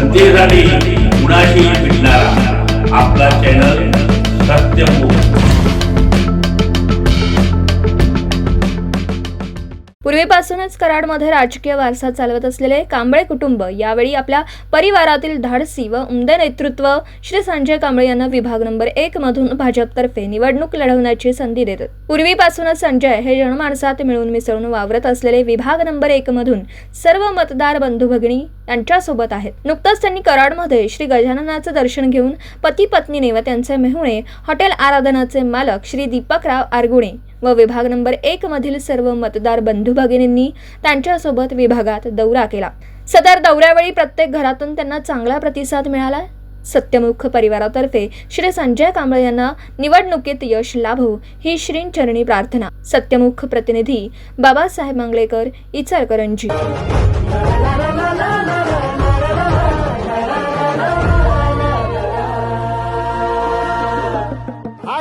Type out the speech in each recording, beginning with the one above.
जनतेसाठी कुणाशी भेटणारा. आपला चॅनल पूर्वीपासूनच कराडमध्ये राजकीय वारसा चालवत असलेले कांबळे कुटुंब यावेळी आपल्या परिवारातील धाडसी व उमदे नेतृत्व श्री संजय कांबळे यांना विभाग नंबर एक मधून भाजपतर्फे निवडणूक लढवण्याची संधी देतात पूर्वीपासूनच संजय हे जनमानसात मिळून मिसळून वावरत असलेले विभाग नंबर एक मधून सर्व मतदार बंधू भगिनी यांच्यासोबत आहेत. नुकतंच त्यांनी कराडमध्ये श्री गजाननाचं दर्शन घेऊन पती पत्नीने व त्यांचे मेहुणे हॉटेल आराधनाचे मालक श्री दीपकराव आरगुणे व विभाग नंबर एक मधील सर्व मतदार बंधू भगिनींनी त्यांच्यासोबत विभागात दौरा केला. सदर दौऱ्यावेळी प्रत्येक घरातून त्यांना चांगला प्रतिसाद मिळाला सत्यमुख परिवारातर्फे श्री संजय कांबळे यांना निवडणुकीत यश लाभो ही श्रींचरणी प्रार्थना. सत्यमुख प्रतिनिधी बाबासाहेब मंगळेकर इचलकरंजी.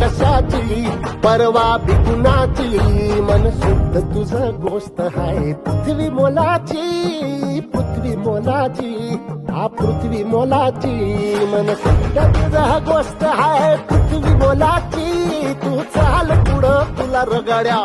कशाची? परवा बी कुणाची मन शुद्ध तुझ गोष्ट आहे पृथ्वी मोलाची पृथ्वी मोलाची हा पृथ्वी मोलाची. मन शुद्ध तुझ गोष्ट आहे पृथ्वी मोलाची. तू चाल पुढं तुला रगड्या.